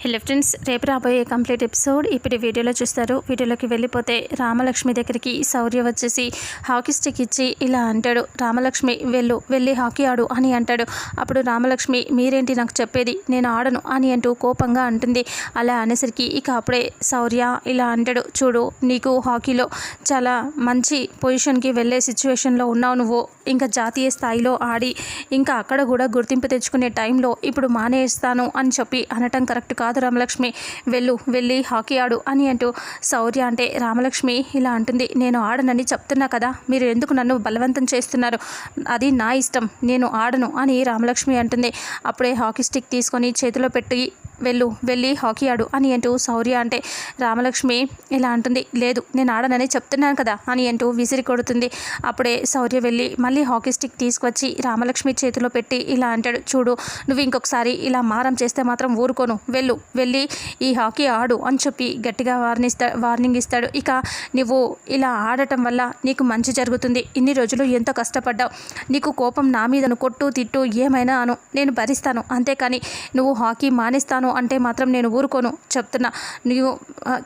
Hello friends రేపు రాబోయే complete episode ఇప్పుడు వీడియోలో చూస్తారు. వీడియోలోకి వెళ్ళిపోతే రామలక్ష్మి దగ్గరికి శౌర్య వచ్చేసి హాకీ స్టిక్ ఇచ్చి ఇలా అంటాడు. రామలక్ష్మి వెళ్ళు వెళ్ళి హాకీ ఆడు అని అంటాడు. అప్పుడు రామలక్ష్మి మీరేంటి నాకు చెప్పేది? నేను ఆడను అని అంటూ కోపంగా అంటుంది. అలా అనేసరికి ఇక అప్పుడే శౌర్య ఇలా అంటాడు. చూడు నీకు హాకీలో చాలా మంచి పొజిషన్కి వెళ్ళే సిచ్యువేషన్లో ఉన్నావు నువ్వు. ఇంకా జాతీయ స్థాయిలో ఆడి ఇంకా అక్కడ కూడా గుర్తింపు తెచ్చుకునే టైంలో ఇప్పుడు మానేస్తాను అని చెప్పి అనటం కరెక్ట్ కాదు. రామలక్ష్మి వెళ్ళు వెళ్ళి హాకీ ఆడు అని అంటూ శౌర్య అంటే రామలక్ష్మి ఇలా అంటుంది. నేను ఆడనని చెప్తున్నా కదా మీరు ఎందుకు నన్ను బలవంతం చేస్తున్నారు? అది నా ఇష్టం నేను ఆడను అని రామలక్ష్మి అంటుంది. అప్పుడే హాకీ స్టిక్ తీసుకొని చేతిలో పెట్టి వెళ్ళు వెళ్ళి హాకీ ఆడు అని అంటూ శౌర్య అంటే రామలక్ష్మి ఇలా అంటుంది. లేదు నేను ఆడనని చెప్తున్నాను కదా అని అంటూ విసిరి కొడుతుంది. అప్పుడే శౌర్య వెళ్ళి మళ్ళీ హాకీ స్టిక్ తీసుకొచ్చి రామలక్ష్మి చేతిలో పెట్టి ఇలా అంటాడు. చూడు నువ్వు ఇంకొకసారి ఇలా మారం చేస్తే మాత్రం ఊరుకోను. వెళ్ళు వెళ్ళి ఈ హాకీ ఆడు అని చెప్పి గట్టిగా వార్నిస్తా వార్నింగ్ ఇస్తాడు. ఇక నువ్వు ఇలా ఆడటం వల్ల నీకు మంచి జరుగుతుంది. ఇన్ని రోజులు ఎంతో కష్టపడ్డావు. నీకు కోపం నా మీదను కొట్టు తిట్టు ఏమైనా అను. నేను భరిస్తాను. అంతేకాని నువ్వు హాకీ మానేస్తాను అంటే మాత్రం నేను ఊరుకోను. చెప్తున్నా నువ్వు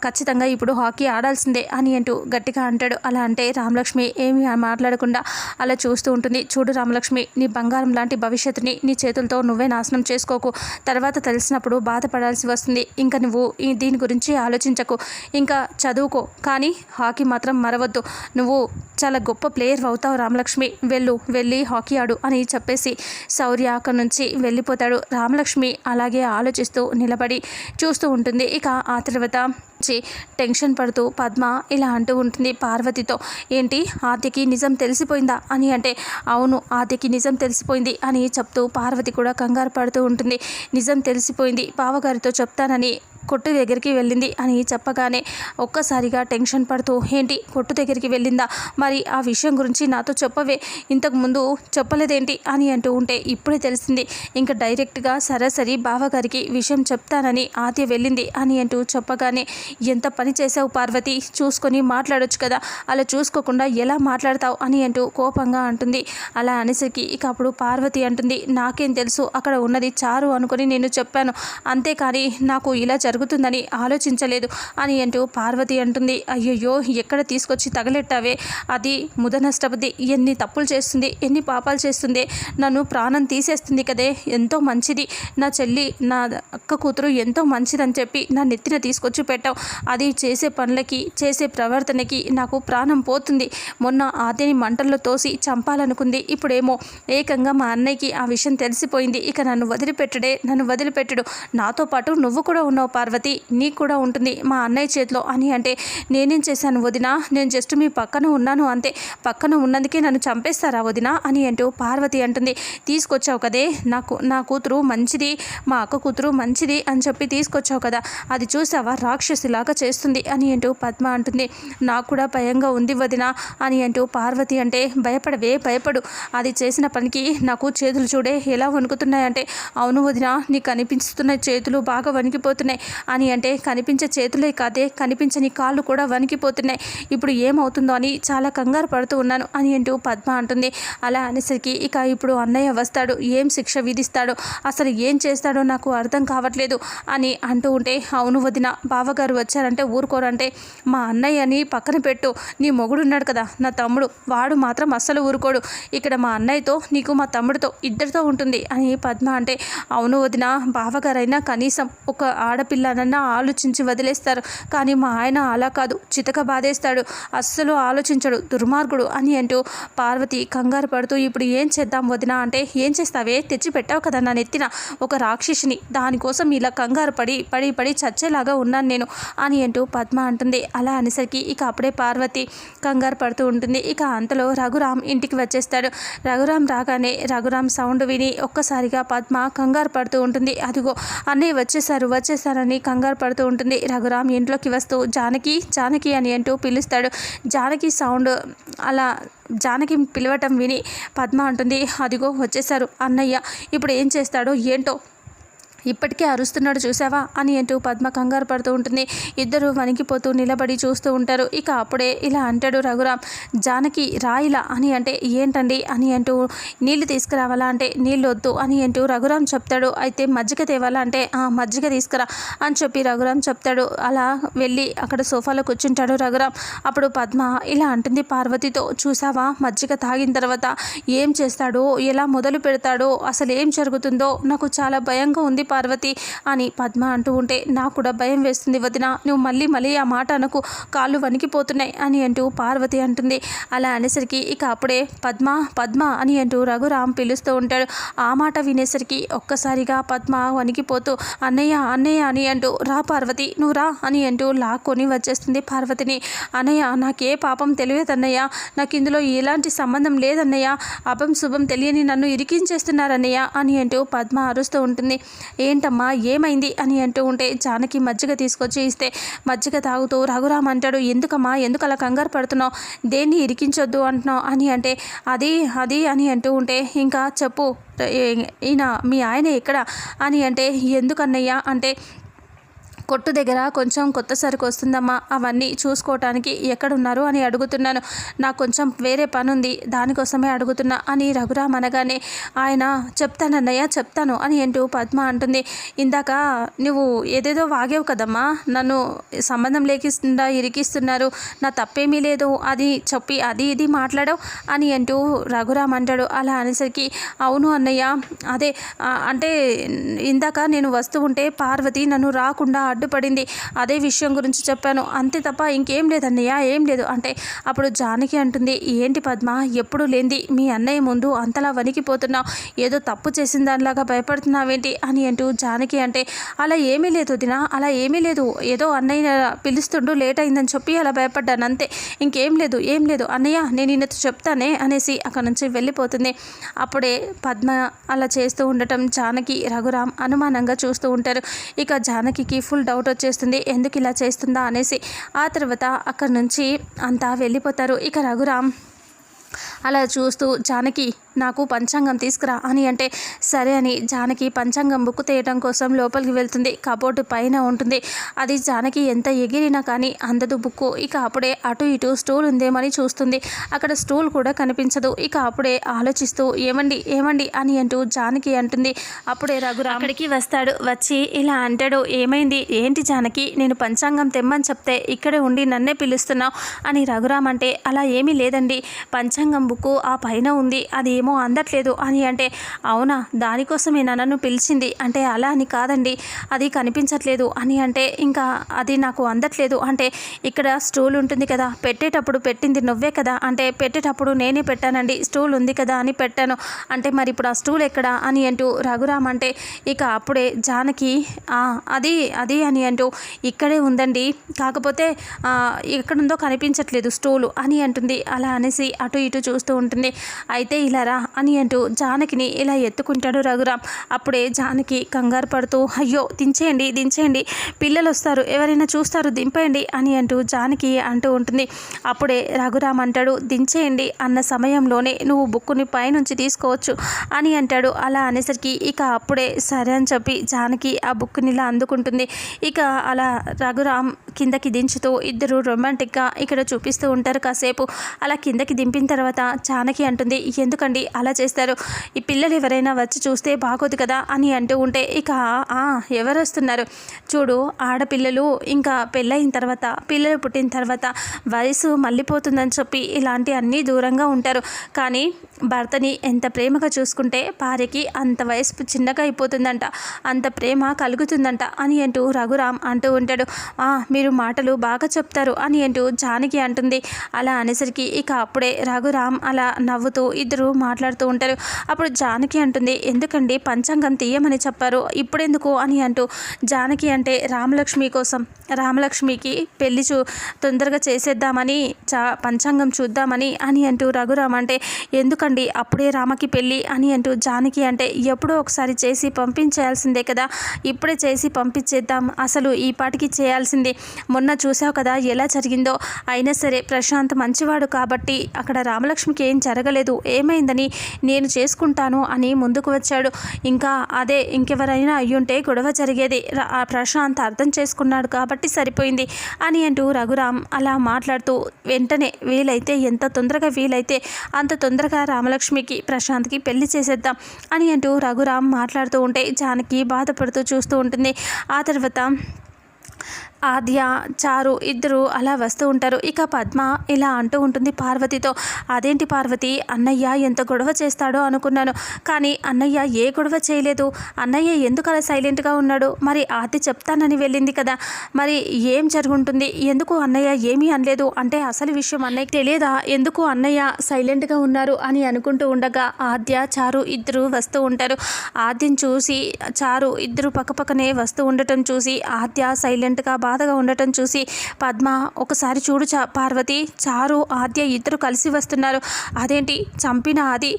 ఖచ్చితంగా ఇప్పుడు హాకీ ఆడాల్సిందే అని అంటూ గట్టిగా అంటాడు. అలా అంటే రామలక్ష్మి ఏమీ మాట్లాడకుండా అలా చూస్తూ ఉంటుంది. చూడు రామలక్ష్మి నీ బంగారం లాంటి భవిష్యత్తుని నీ చేతులతో నువ్వే నాశనం చేసుకోకు. తర్వాత తెలిసినప్పుడు బాధపడాల్సి వస్తుంది. ఇంకా నువ్వు ఈ దీని గురించి ఆలోచించకు. ఇంకా చదువుకో. కానీ హాకీ మాత్రం మరవద్దు. నువ్వు చాలా గొప్ప ప్లేయర్ అవుతావు రామలక్ష్మి. వెళ్ళు వెళ్ళి హాకీ ఆడు అని చెప్పేసి శౌర్య అక్కడి నుంచి వెళ్ళిపోతాడు. రామలక్ష్మి అలాగే ఆలోచిస్తూ నిలబడి చూస్తూ ఉంటుంది. ఇక ఆ తర్వాత చి టెన్షన్ పడుతూ పద్మ ఇలా అంటూ ఉంటుంది పార్వతితో ఏంటి ఆద్యకి నిజం తెలిసిపోయిందా? అని అంటే అవును ఆద్యకి నిజం తెలిసిపోయింది అని చెప్తూ పార్వతి కూడా కంగారు పడుతూ ఉంటుంది. నిజం తెలిసిపోయింది బావగారితో చెప్తానని కొట్టు దగ్గరికి వెళ్ళింది అని చెప్పగానే ఒక్కసారిగా టెన్షన్ పడుతూ ఏంటి? కొట్టు దగ్గరికి వెళ్ళిందా? మరి ఆ విషయం గురించి నాతో చెప్పవే. ఇంతకుముందు చెప్పలేదేంటి? అని అంటూ ఉంటే ఇప్పుడే తెలిసింది. ఇంకా డైరెక్ట్గా సరాసరి బావగారికి విషయం చెప్తానని ఆద్య వెళ్ళింది అని అంటూ చెప్పగానే ఎంత పని చేసావు పార్వతి? చూసుకొని మాట్లాడొచ్చు కదా. అలా చూసుకోకుండా ఎలా మాట్లాడతావు? అని అంటూ కోపంగా అంటుంది. అలా అనేసరికి ఇక అప్పుడు పార్వతి అంటుంది నాకేం తెలుసు. అక్కడ ఉన్నది చారు అనుకొని నేను చెప్పాను. అంతేకాని నాకు ఇలా జరుగుతుందని ఆలోచించలేదు అని అంటూ పార్వతి అంటుంది. అయ్యయ్యో ఎక్కడ తీసుకొచ్చి తగలెట్టావే? అది ముద నష్టపతి ఎన్ని తప్పులు చేస్తుంది ఎన్ని పాపాలు చేస్తుంది. నన్ను ప్రాణం తీసేస్తుంది కదే. ఎంతో మంచిది. నా చెల్లి నా అక్క కూతురు ఎంతో మంచిదని చెప్పి నా నెత్తిన తీసుకొచ్చి పెట్టావు. అది చేసే పనులకి చేసే ప్రవర్తనకి నాకు ప్రాణం పోతుంది. మొన్న ఆదిని మంటల్లో తోసి చంపాలనుకుంది. ఇప్పుడేమో ఏకంగా మా అన్నయ్యకి ఆ విషయం తెలిసిపోయింది. ఇక నన్ను వదిలిపెట్టడే నన్ను వదిలిపెట్టడు. నాతో పాటు నువ్వు కూడా ఉన్నావు పార్వతి నీకు కూడా ఉంటుంది. మా అన్నయ్య చేతిలో అని అంటే నేనేం చేశాను వదిన? నేను జస్ట్ మీ పక్కన ఉన్నాను అంతే. పక్కన ఉన్నందుకే నన్ను చంపేస్తారా వదిన? అని అంటూ పార్వతి అంటుంది. తీసుకొచ్చావు కదే. నాకు నా కూతురు మంచిది మా అక్క కూతురు మంచిది అని చెప్పి తీసుకొచ్చావు కదా. అది చూసావా? రాక్షసిలాగా చేస్తుంది అని అంటూ పద్మ అంటుంది. నాకు కూడా భయంగా ఉంది వదిన అని అంటూ పార్వతి అంటే భయపడవే భయపడు. అది చేసిన పనికి నాకు చేతులు చూడే ఎలా వణుకుతున్నాయంటే అవును వదిన నీకు అనిపిస్తున్న చేతులు బాగా వణికిపోతున్నాయి. అని అంటే కనిపించే చేతులే కాదే కనిపించని కాళ్ళు కూడా వణికిపోతున్నాయి. ఇప్పుడు ఏమవుతుందో అని చాలా కంగారు పడుతూ ఉన్నాను అని అంటూ పద్మ అంటుంది. అలా అనేసరికి ఇక ఇప్పుడు అన్నయ్య వస్తాడు ఏం శిక్ష విధిస్తాడో అసలు ఏం చేస్తాడో నాకు అర్థం కావట్లేదు అని అంటూ ఉంటే అవును వదిన బావగారు వచ్చారంటే ఊరుకోరంటే మా అన్నయ్యని పక్కన పెట్టు నీ మొగుడు ఉన్నాడు కదా నా తమ్ముడు వాడు మాత్రం అస్సలు ఊరుకోడు. ఇక్కడ మా అన్నయ్యతో నీకు మా తమ్ముడితో ఇద్దరితో ఉంటుంది అని పద్మ అంటే అవును వదిన బావగారైనా కనీసం ఒక ఆడపిల్ల ఆడపిల్లనన్నా ఆలోచించి వదిలేస్తారు. కానీ మా ఆయన అలా కాదు. చితక బాధేస్తాడు. అస్సలు ఆలోచించడు. దుర్మార్గుడు అని అంటూ పార్వతి కంగారు పడుతూ ఇప్పుడు ఏం చేద్దాం వదిన? అంటే ఏం చేస్తావే? తెచ్చి పెట్టావు కదా నా నెత్తిన ఒక రాక్షసిని. దానికోసం ఇలా కంగారు పడి పడి పడి చచ్చేలాగా ఉన్నాను నేను అని అంటూ పద్మ అంటుంది. అలా అనేసరికి ఇక అప్పుడే పార్వతి కంగారు పడుతూ ఉంటుంది. ఇక అంతలో రఘురామ్ ఇంటికి వచ్చేస్తాడు. రఘురామ్ రాగానే రఘురామ్ సౌండ్ విని ఒక్కసారిగా పద్మ కంగారు పడుతూ ఉంటుంది. అదిగో అన్నయ్య వచ్చేసారు వచ్చేసారని కంగారు పడుతూ ఉంటుంది. రఘురామ్ ఇంట్లోకి వస్తూ జానకి జానకి అని అంటూ పిలుస్తాడు. జానకి సౌండ్ అలా జానకి పిలవటం విని పద్మ అంటుంది అదిగో వచ్చేసారు అన్నయ్య ఇప్పుడు ఏం చేస్తాడో ఏంటో ఇప్పటికే అరుస్తున్నాడు చూసావా అని అంటూ పద్మ కంగారు పడుతూ ఉంటుంది. ఇద్దరు వణికిపోతూ నిలబడి చూస్తూ ఉంటారు. ఇక అప్పుడే ఇలా అంటాడు రఘురామ్ జానకి రాయిలా? అని అంటే ఏంటండి? అని అంటూ నీళ్ళు తీసుకురావాలా? అంటే నీళ్ళు వద్దు అని అంటూ రఘురామ్ చెప్తాడు. అయితే మజ్జిగ తేవాలా? అంటే ఆ మజ్జిగ తీసుకురా అని చెప్పి రఘురామ్ చెప్తాడు. అలా వెళ్ళి అక్కడ సోఫాలో కూర్చుంటాడు రఘురామ్. అప్పుడు పద్మ ఇలా అంటుంది పార్వతితో చూసావా? మజ్జిగ తాగిన తర్వాత ఏం చేస్తాడో ఎలా మొదలు పెడతాడో అసలు ఏం జరుగుతుందో నాకు చాలా భయంగా ఉంది పార్వతి అని పద్మ అంటూ ఉంటే నాకు కూడా భయం వేస్తుంది వదిన. నువ్వు మళ్ళీ మళ్ళీ ఆ మాట అనకు. కాళ్ళు వణికిపోతున్నాయి అని అంటూ పార్వతి అంటుంది. అలా అనేసరికి ఇక అప్పుడే పద్మ పద్మ అని అంటూ రఘురామ్ పిలుస్తూ ఉంటాడు. ఆ మాట వినేసరికి ఒక్కసారిగా పద్మ వణికిపోతూ అన్నయ్య అన్నయ్య అని అంటూ రా పార్వతి నువ్వు రా అని అంటూ లాక్కొని వచ్చేస్తుంది పార్వతిని. అన్నయ్య నాకే పాపం తెలియదన్నయ్య నాకు ఇందులో ఎలాంటి సంబంధం లేదన్నయ్య. అపం శుభం తెలియని నన్ను ఇరికించేస్తున్నారన్నయ్య అని అంటూ పద్మ అరుస్తూ ఉంటుంది. ఏంటమ్మా ఏమైంది? అని అంటూ ఉంటే జానకి మజ్జిగ తీసుకొచ్చి ఇస్తే మజ్జిగ తాగుతూ రఘురామ్ అంటాడు ఎందుకమ్మా ఎందుకు అలా కంగారు పడుతున్నావు? దేన్ని ఇరికించొద్దు అంటున్నావు? అని అంటే అది అది అని అంటూ ఉంటే ఇంకా చెప్పు ఈయన మీ ఆయన ఎక్కడ? అని అంటే ఎందుకన్నయ్యా? అంటే కొట్టు దగ్గర కొంచెం కొత్త సరుకు వస్తుందమ్మా అవన్నీ చూసుకోవటానికి ఎక్కడున్నారు అని అడుగుతున్నాను. నాకు కొంచెం వేరే పని ఉంది దానికోసమే అడుగుతున్నా అని రఘురామ్ అనగానే ఆయన చెప్తానన్నయ్య చెప్తాను అని ఏంటో పద్మ అంటుంది. ఇందాక నువ్వు ఏదేదో వాగేవు కదమ్మా నన్ను సంబంధం లేకిస్తుందా ఇరికిస్తున్నారు నా తప్పేమీ లేదు అది చెప్పి అది ఇది మాట్లాడవు అని అంటూ రఘురామ్ అంటాడు. అలా అనేసరికి అవును అన్నయ్య అదే అంటే ఇందాక నేను వస్తూ ఉంటే పార్వతి నన్ను రాకుండా అడ్డుపడింది. అదే విషయం గురించి చెప్పాను. అంతే తప్ప ఇంకేం లేదన్నయ్య ఏం లేదు. అంటే అప్పుడు జానకి అంటుంది ఏంటి పద్మ ఎప్పుడు లేంది? మీ అన్నయ్య ముందు అంతలా వణికిపోతున్నావు. ఏదో తప్పు చేసిన దానిలాగా భయపడుతున్నావేంటి? అని అంటూ జానకి అంటే అలా ఏమీ లేదు దినా అలా ఏమీ లేదు. ఏదో అన్నయ్య పిలుస్తుండు లేట్ అయిందని చెప్పి అలా భయపడ్డాను అంతే. ఇంకేం లేదు ఏం లేదు. అన్నయ్య నేను ఈయనతో చెప్తానే అనేసి అక్కడ నుంచి వెళ్ళిపోతుంది. అప్పుడే పద్మ అలా చేస్తూ ఉండటం జానకి రఘురామ్ అనుమానంగా చూస్తూ ఉంటారు. ఇక జానకికి ఫుల్ డౌట్ వచ్చేస్తుంది. ఎందుకు ఇలా చేస్తుందా అనేసి ఆ తర్వాత అక్కడి నుంచి అంతా వెళ్ళిపోతారు. ఇక రఘురామ్ అలా చూస్తూ జానకి నాకు పంచాంగం తీసుకురా అని అంటే సరే అని జానకి పంచాంగం బుక్ తీయటం కోసం లోపలికి వెళ్తుంది. కబోర్డు పైన ఉంటుంది. అది జానకి ఎంత ఎగిరినా కానీ అందదు బుక్కు. ఇక అప్పుడే అటు ఇటు స్టూల్ ఉందేమని చూస్తుంది. అక్కడ స్టూల్ కూడా కనిపించదు. ఇక అప్పుడే ఆలోచిస్తూ ఏమండి ఏమండి? అని అంటూ జానకి అంటుంది. అప్పుడే రఘురామ్ అక్కడికి వస్తాడు. వచ్చి ఇలా అంటాడు ఏమైంది? ఏంటి జానకి? నేను పంచాంగం తెమ్మని చెప్తే ఇక్కడే ఉండి నన్నే పిలుస్తున్నావు? అని రఘురామ్ అంటే అలా ఏమీ లేదండి. పంచాంగం బుక్కు ఆ పైన ఉంది. అది ఏమో అందట్లేదు అని అంటే అవునా దానికోసమే నన్ను పిలిచింది. అంటే అలా అని కాదండి అది కనిపించట్లేదు అని అంటే ఇంకా అది నాకు అందట్లేదు. అంటే ఇక్కడ స్టూల్ ఉంటుంది కదా పెట్టేటప్పుడు పెట్టింది నువ్వే కదా అంటే పెట్టేటప్పుడు నేనే పెట్టానండి స్టూల్ ఉంది కదా అని పెట్టాను. అంటే మరి ఇప్పుడు ఆ స్టూల్ ఎక్కడా అని అంటూ రఘురామ్ అంటే ఇక అప్పుడే జానకి అది అది అని అంటూ ఇక్కడే ఉందండి కాకపోతే ఎక్కడుందో కనిపించట్లేదు స్టూలు అని అంటుంది. అలా అనేసి అటు ఇటు చూస్తూ ఉంటుంది. అయితే ఇలా రా అని అంటూ జానకిని ఇలా ఎత్తుకుంటాడు రఘురామ్. అప్పుడే జానకి కంగారు పడుతూ అయ్యో దించేయండి దించేయండి. పిల్లలు వస్తారు ఎవరైనా చూస్తారు దింపేయండి అని అంటూ జానకి అంటూ ఉంటుంది. అప్పుడే రఘురామ్ అంటాడు దించేయండి అన్న సమయంలోనే నువ్వు బుక్కుని పైనుంచి తీసుకోవచ్చు అని అంటాడు. అలా అనేసరికి ఇక అప్పుడే సరే అని చెప్పి జానకి ఆ బుక్ని ఇలా అందుకుంటుంది. ఇక అలా రఘురామ్ కిందకి దించుతూ ఇద్దరు రొమాంటిక్గా ఇక్కడ చూపిస్తూ ఉంటారు కాసేపు. అలా కిందకి దింపిన తర్వాత జానకి అంటుంది ఎందుకండి? అలా చేస్తారు. ఈ పిల్లలు ఎవరైనా వచ్చి చూస్తే బాగోదు కదా అని అంటూ ఉంటే ఇక "ఆ, ఎవరు వస్తున్నారు చూడు ఆడపిల్లలు ఇంకా పెళ్ళయిన తర్వాత పిల్లలు పుట్టిన తర్వాత వయసు మళ్ళీపోతుందని చెప్పి ఇలాంటి అన్నీ దూరంగా ఉంటారు. కానీ భర్తని ఎంత ప్రేమగా చూసుకుంటే భార్యకి అంత వయసు చిన్నగా అయిపోతుందంట. అంత ప్రేమ కలుగుతుందంట అని అంటూ రఘురామ్ అంటూ ఉంటాడు. "ఆ, మీరు మాటలు బాగా చెప్తారు అని అంటూ జానకి అంటుంది. అలా అనేసరికి ఇక అప్పుడే రఘురామ్ అలా నవ్వుతూ ఇద్దరు మా మాట్లాడుతూ ఉంటారు. అప్పుడు జానకి అంటుంది ఎందుకండి పంచాంగం తీయమని చెప్పారు? ఇప్పుడెందుకు? అని అంటూ జానకి అంటే రామలక్ష్మి కోసం. రామలక్ష్మికి పెళ్ళి చూ తొందరగా చేసేద్దామని చా పంచాంగం చూద్దామని అని అంటూ రఘురామ్ అంటే ఎందుకండి అప్పుడే రామకి పెళ్ళి అని అంటూ జానకి అంటే ఎప్పుడో ఒకసారి చేసి పంపించేయాల్సిందే కదా. ఇప్పుడే చేసి పంపించేద్దాం. అసలు ఈ పాటికి చేయాల్సిందే. మొన్న చూసావు కదా ఎలా జరిగిందో. అయినా సరే ప్రశాంత్ మంచివాడు కాబట్టి అక్కడ రామలక్ష్మికి ఏం జరగలేదు. ఏమైందని పని నేను చేసుకుంటాను అని ముందుకు వచ్చాడు. ఇంకా అదే ఇంకెవరైనా అయ్యుంటే గొడవ జరిగేది. ఆ ప్రశాంత్ అర్థం చేసుకున్నాడు కాబట్టి సరిపోయింది అని అంటూ రఘురామ్ అలా మాట్లాడుతూ వెంటనే వీలైతే ఎంత తొందరగా వీలైతే అంత తొందరగా రామలక్ష్మికి ప్రశాంత్కి పెళ్ళి చేసేద్దాం అని అంటూ రఘురామ్ మాట్లాడుతూ ఉంటే జానకి బాధపడుతూ చూస్తూ ఉంటుంది. ఆ తర్వాత ఆద్య చారు ఇద్దరు అలా వస్తూ ఉంటారు. ఇక పద్మ ఇలా అంటూ ఉంటుంది పార్వతితో. అదేంటి పార్వతి? అన్నయ్య ఎంత గొడవ చేస్తాడో అనుకున్నాను. కానీ అన్నయ్య ఏ గొడవ చేయలేదు. అన్నయ్య ఎందుకు అలా సైలెంట్గా ఉన్నాడు? మరి ఆద్య చెప్తానని వెళ్ళింది కదా. మరి ఏం జరుగుంటుంది? ఎందుకు అన్నయ్య ఏమీ అనలేదు? అంటే అసలు విషయం అన్నయ్యకి తెలియదా? ఎందుకు అన్నయ్య సైలెంట్గా ఉన్నారు? అని అనుకుంటూ ఉండగా ఆద్య చారు ఇద్దరు వస్తూ ఉంటారు. ఆద్యని చూసి చారు ఇద్దరు పక్కపక్కనే వస్తూ ఉండటం చూసి ఆద్య సైలెంట్గా బాధగా ఉండటం చూసి పద్మ ఒకసారి చూడు చా పార్వతి చారు ఆద్య ఇద్దరు కలిసి వస్తున్నారు. అదేంటి? చంపిన అది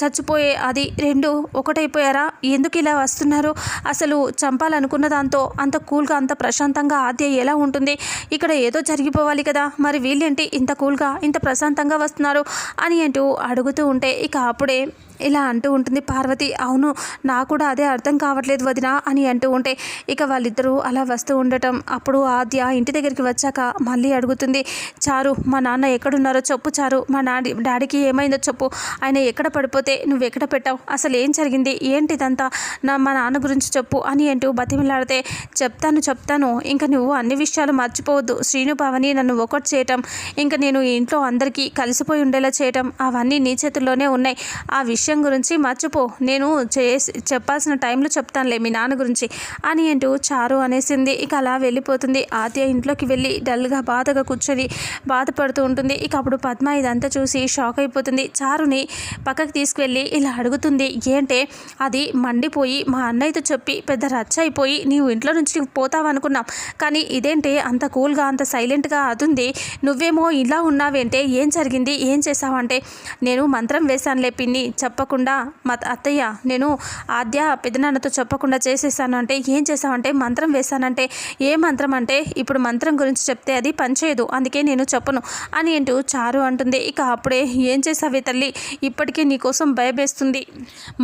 చచ్చిపోయే అది రెండు ఒకటైపోయారా? ఎందుకు ఇలా వస్తున్నారు? అసలు చంపాలనుకున్న దాంతో అంత కూల్గా అంత ప్రశాంతంగా ఆద్య ఎలా ఉంటుంది? ఇక్కడ ఏదో జరిగిపోవాలి కదా. మరి వీళ్ళేంటి ఇంత కూల్గా ఇంత ప్రశాంతంగా వస్తున్నారు? అని అంటూ అడుగుతూ ఉంటే ఇక అప్పుడే ఇలా అంటూ ఉంటుంది. పార్వతి అవును నాకు కూడా అదే అర్థం కావట్లేదు వదిన అని అంటూ ఉంటే ఇక వాళ్ళిద్దరూ అలా వస్తూ ఉండటం. అప్పుడు ఆద్య ఇంటి దగ్గరికి వచ్చాక మళ్ళీ అడుగుతుంది చారు మా నాన్న ఎక్కడున్నారో చెప్పు చారు. మా నాడి డాడీకి ఏమైందో చెప్పు. ఆయన ఎక్కడ పడిపోతే నువ్వు ఎక్కడ పెట్టావు? అసలు ఏం జరిగింది? ఏంటి ఇదంతా నా మా నాన్న గురించి చెప్పు అని అంటూ బతిమిలాడితే చెప్తాను చెప్తాను. ఇంకా నువ్వు అన్ని విషయాలు మర్చిపోవద్దు. శ్రీనుభావని నన్ను ఒకటి చేయటం. ఇంకా నేను ఇంట్లో అందరికీ కలిసిపోయి ఉండేలా చేయటం. అవన్నీ నీ చేతుల్లోనే ఉన్నాయి. ఆ విషయం గురించి మర్చిపో. నేను చేసి చెప్పాల్సిన టైంలో చెప్తానులే మీ నాన్న గురించి. అని అంటూ చారు అనేసింది. ఇక అలా వెళ్ళిపోతుంది. ఆద్య ఇంట్లోకి వెళ్ళి డల్గా బాధగా కూర్చొని బాధపడుతూ ఉంటుంది. ఇక అప్పుడు పద్మ ఇదంతా చూసి షాక్ అయిపోతుంది. చారుని పక్కకి తీసుకువెళ్ళి ఇలా అడుగుతుంది. ఏంటే? అది మండిపోయి మా అన్నయ్యతో చెప్పి పెద్ద రచ్చ అయిపోయి నీవు ఇంట్లో నుంచి పోతావనుకున్నాం. కానీ ఇదేంటే? అంత కూల్గా అంత సైలెంట్గా అదుంది నువ్వేమో ఇలా ఉన్నావేంటే? ఏం జరిగింది? ఏం చేసావంటే నేను మంత్రం వేశానులే పిన్ని. చెప్పకుండా మా అత్తయ్య నేను ఆద్య పెదనాన్నతో చెప్పకుండా చేసేసాను అంటే ఏం చేసావంటే మంత్రం వేశానంటే ఏ మంత్రం అంటే ఇప్పుడు మంత్రం గురించి చెప్తే అది పనిచేయదు అందుకే నేను చెప్పను అని అంటూ చారు అంటుంది. ఇక అప్పుడే ఏం చేసావే తల్లి ఇప్పటికే నీకోసం భయమేస్తుంది.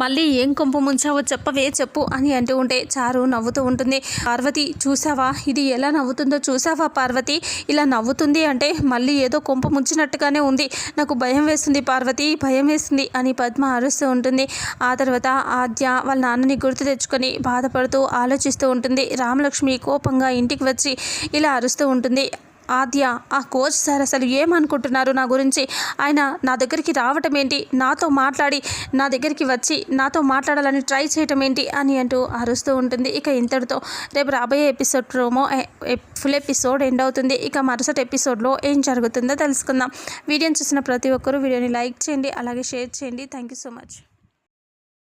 మళ్ళీ ఏం కొంపు ముంచావో చెప్పవే చెప్పు అని అంటూ ఉంటే చారు నవ్వుతూ ఉంటుంది. పార్వతి చూసావా ఇది ఎలా నవ్వుతుందో చూసావా పార్వతి? ఇలా నవ్వుతుంది అంటే మళ్ళీ ఏదో కొంప ముంచినట్టుగానే ఉంది. నాకు భయం వేస్తుంది పార్వతి భయం వేస్తుంది అని పద్మ అరుస్తూ ఉంటుంది. ఆ తర్వాత ఆద్య వాళ్ళ నాన్నని గుర్తు తెచ్చుకొని బాధపడుతూ ఆలోచిస్తూ ఉంటుంది. రామలక్ష్మి కోపంగా ఇంటికి వచ్చి ఇలా అరుస్తూ ఉంటుంది. ఆద్య ఆ కోచ్ సార్ అసలు ఏమనుకుంటున్నారు నా గురించి? ఆయన నా దగ్గరికి రావటం ఏంటి? నాతో మాట్లాడి నా దగ్గరికి వచ్చి నాతో మాట్లాడాలని ట్రై చేయటం ఏంటి? అని అంటూ అరుస్తూ ఉంటుంది. ఇక ఇంతటితో రేపు రాబోయే episode promo full episode end అవుతుంది. ఇక మరుసటి ఎపిసోడ్లో ఏం జరుగుతుందో తెలుసుకుందాం. వీడియోని చూసిన ప్రతి ఒక్కరూ వీడియోని లైక్ చేయండి అలాగే షేర్ చేయండి. Thank you so much.